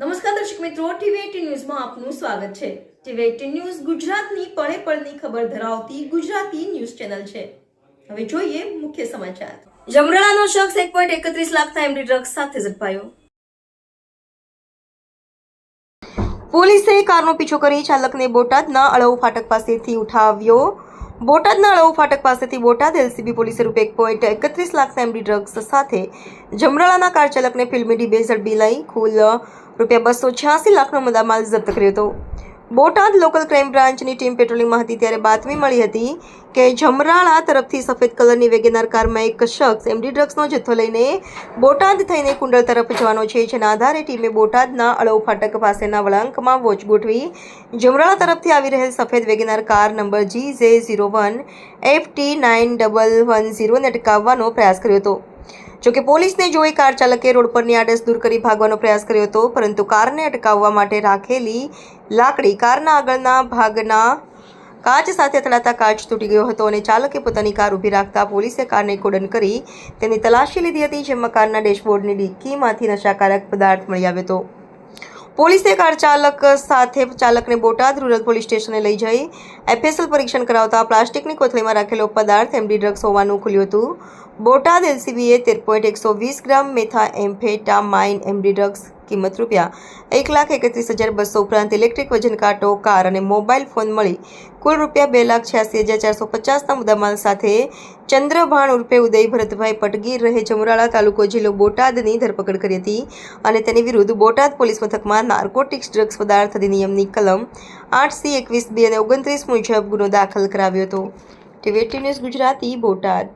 નમસ્કાર દર્શક મિત્રો ટીવી ન્યૂઝમાં આપનું સ્વાગત છે. ટીવી એટીન ન્યૂઝ ગુજરાતની પળે પળની ખબર ધરાવતી ગુજરાતી ન્યૂઝ ચેનલ છે. હવે જોઈએ મુખ્ય સમાચાર. જમરાળાનો શખ્સ એક પોઈન્ટ એકત્રીસ લાખના એમડી ડ્રગ્સ સાથે ઝડપાયો. પોલીસે કારનો પીછો કરી ચાલકને બોટાદના અળવ ફાટક પાસેથી ઉઠાવ્યો. બોટાદના અળવ ફાટક પાસેથી બોટાદ એલસીબી પોલીસે રૂપિયા એક પોઈન્ટ એકત્રીસ લાખના એમડી ડ્રગ્સ સાથે જમરાળાના કાર ચાલકને ફિલ્મી ડીબે ઝડપી લઈ કુલ રૂપિયા બસો છ્યાસી લાખનો મુદ્દામાલ જપ્ત કર્યો હતો. બોટાદ લોકલ ક્રાઇમ બ્રાન્ચની ટીમ પેટ્રોલિંગમાં હતી ત્યારે બાતમી મળી હતી કે જમરાળા તરફથી સફેદ કલરની વેગેનાર કારમાં એક શખ્સ એમડી ડ્રગ્સનો જથ્થો લઈને બોટાદ થઈને કુંડળ તરફ જવાનો છે, જેના આધારે ટીમે બોટાદના અળવ ફાટક પાસેના વળાંકમાં વોચ ગોઠવી જમરાળા તરફથી આવી રહેલ સફેદ WagonR car number G J zero one F T nine double one ઝીરોને અટકાવવાનો પ્રયાસ કર્યો હતો. જોકે પોલીસને જોઈ કાર ચાલકે રોડ પરની આડસ દૂર કરી ભાગવાનો પ્રયાસ કર્યો હતો, પરંતુ કારને અટકાવવા માટે રાખેલી લાકડી કારના આગળના ભાગના કાચ સાથે અથડાતા કાચ તૂટી ગયો હતો અને ચાલકે પોતાની કાર ઊભી રાખતા પોલીસે કારને કોડન કરી તેની તલાશી લીધી હતી, જેમાં કારના ડેશબોર્ડની ડિક્કીમાંથી નશાકારક પદાર્થ મળી આવ્યો હતો. પોલીસે કાર ચાલક સાથે ચાલકને બોટાદ રૂરલ પોલીસ સ્ટેશને લઈ જઈ એફએસએલ પરીક્ષણ કરાવતા પ્લાસ્ટિકની કોથળીમાં રાખેલો પદાર્થ, એમડી ડ્રગ્સ હોવાનું ખુલ્યું હતું. બોટાદ એલસીબીએ તેર પોઈન્ટ એકસો વીસ ગ્રામ મેથા એમ્ફેટામાઇન એમડી ડ્રગ્સ કિંમત રૂપિયા એક લાખ એકત્રીસ હજાર બસો ઉપરાંત ઇલેક્ટ્રિક વજન કાંટો, કાર અને મોબાઈલ ફોન મળી કુલ રૂપિયા બે લાખ છ્યાસી હજાર ચારસો પચાસના મુદ્દામાલ સાથે ચંદ્રભાણ ઉર્ફે ઉદય ભરતભાઈ પટગીર રહે જમરાળા તાલુકો જિલ્લો બોટાદની ધરપકડ કરી હતી અને તેની વિરુદ્ધ બોટાદ પોલીસ મથકમાં નાર્કોટિક્સ ડ્રગ્સ પદાર્થ અધિનિયમની કલમ આઠ સી એકવીસ બે અને ઓગણત્રીસ મુજબ ગુનો દાખલ કરાવ્યો હતો. TV news Gujarati, Botad.